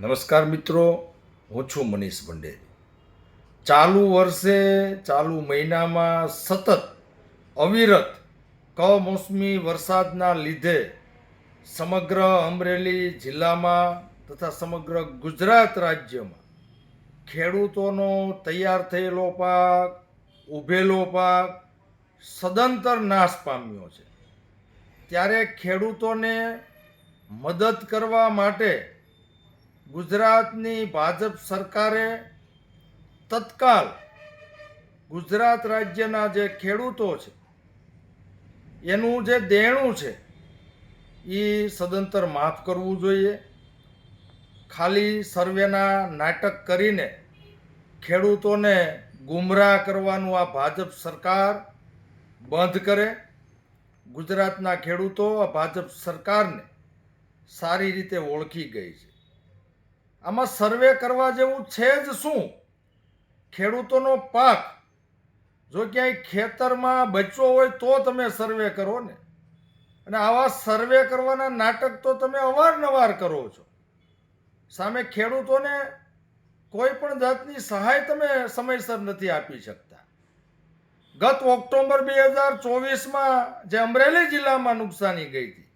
નમસ્કાર મિત્રો, હું છું મનીષ ભંડેરી. ચાલુ વર્ષે, ચાલુ મહિનામાં સતત અવિરત કમોસમી વરસાદના લીધે સમગ્ર અમરેલી જિલ્લામાં તથા સમગ્ર ગુજરાત રાજ્યમાં ખેડૂતોનો તૈયાર થયેલો પાક ઊભેલો પાક સદંતર નાશ પામ્યો છે. ત્યારે ખેડૂતોને મદદ કરવા માટે ગુજરાતની ભાજપ સરકારે તત્કાલ ગુજરાત રાજ્યના જે ખેડૂતો છે, એનું જે દેણું છે એ સદંતર માફ કરવું જોઈએ. ખાલી સર્વેના નાટક કરીને ખેડૂતોને ગુમરાહ કરવાનું આ ભાજપ સરકાર બંધ કરે. ગુજરાતના ખેડૂતો આ ભાજપ સરકારને સારી રીતે ઓળખી ગઈ છે. આમાં સર્વે કરવા જેવું છે જ શું? ખેડૂતોનો પાક જો ક્યાંય ખેતરમાં બચ્યો હોય તો તમે સર્વે કરો ને. અને આવા સર્વે કરવાના નાટક તો તમે અવારનવાર કરો છો. સામે ખેડૂતોને કોઈ પણ જાતની સહાય તમે સમયસર નથી આપી શકતા. ગત ઓક્ટોબર બે હજાર ચોવીસમાં જે અમરેલી જિલ્લામાં નુકસાની ગઈ હતી,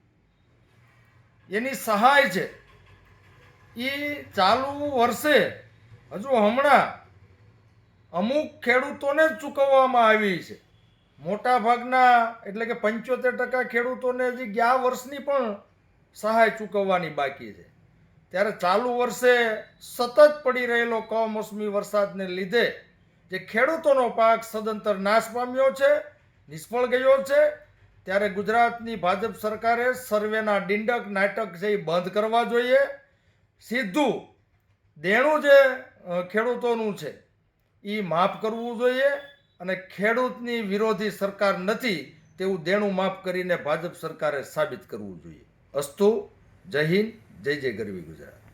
એની સહાય છે એ ચાલુ વર્ષે, હજુ હમણાં, અમુક ખેડૂતોને જ ચૂકવવામાં આવી છે. મોટાભાગના એટલે કે પંચોતેર ટકા ખેડૂતોને હજી ગયા વર્ષની પણ સહાય ચૂકવવાની બાકી છે. ત્યારે ચાલુ વર્ષે સતત પડી રહેલો કમોસમી વરસાદને લીધે જે ખેડૂતોનો પાક સદંતર નાશ પામ્યો છે, નિષ્ફળ ગયો છે, ત્યારે ગુજરાતની ભાજપ સરકારે સર્વેના ડિંડક નાટક એ બંધ કરવા જોઈએ. સીધું દેણું જે ખેડૂતોનું છે એ માફ કરવું જોઈએ અને ખેડૂતની વિરોધી સરકાર નથી તેવું દેણું માફ કરીને ભાજપ સરકારે સાબિત કરવું જોઈએ. અસ્તુ, જય હિન્દ, જય જય ગરવી ગુજરાત.